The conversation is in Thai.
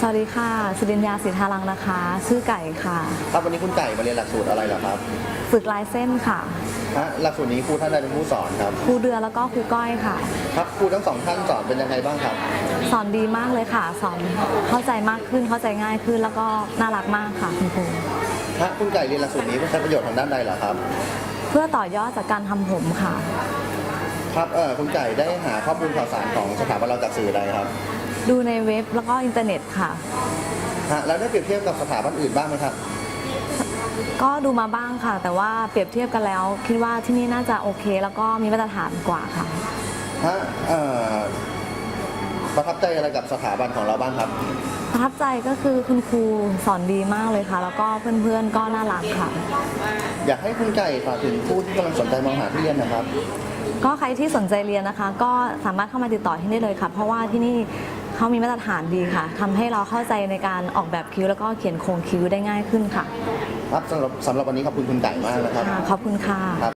สวัสดีค่ะสิริญญาสิทธารังนะคะ ชื่อไก่ค่ะครับวันนี้คุณไก่มาเรียนหลักสูตรอะไรเหรอครับฝึกลายเส้นค่ะฮะหลักสูตรนี้ครูท่านใดเป็นผู้สอนครับครูเดือนแล้วก็ครูก้อยค่ะ ครับครูทั้งสองท่านสอนเป็นยังไงบ้างครับ สอนดีมากเลยค่ะ สอนเข้าใจมากขึ้นเข้าใจง่ายขึ้นแล้วก็น่ารักมากค่ะคุณครูฮะคุณไก่เรียนหลักสูตรนี้เพื่อใช้ประโยชน์ทางด้านใดเหรอครับ เพื่อต่อยอดจากการทำผมค่ะ ครับเออคุณไก่ได้หาข้อมูลข่าวสารของสถาบันเราจากสื่อใดครับ ดูในเว็บแล้วก็อินเทอร์เน็ตค่ะ ฮะแล้วได้เปรียบเทียบกับสถาบันอื่นบ้างไหมครับ ก็ดูมาบ้างค่ะ แต่ว่าเปรียบเทียบกันแล้ว คิดว่าที่นี่น่าจะโอเค แล้วก็มีมาตรฐานกว่าค่ะ ฮะเอ่อประทับใจอะไรกับสถาบันของเราบ้างครับ ประทับใจก็คือคุณครูสอนดีมากเลยค่ะ แล้วก็เพื่อนๆก็น่ารักค่ะ อยากให้คุณไก่ฝากถึงผู้ที่กำลังสนใจมองหาที่เรียนนะครับ ก็ใครที่สนใจเรียนนะคะ ก็สามารถเข้ามาติดต่อที่นี่เลยค่ะ เพราะว่าที่นี่ เขามีมาตรฐานดีค่ะทำให้เราเข้าใจในการออกแบบคิ้ว แล้วก็เขียนโครงคิ้วได้ง่ายขึ้นค่ะ ครับสำหรับสำหรับวันนี้ขอบคุณคุณไก่มากนะครับค่ะขอบคุณค่ะครับ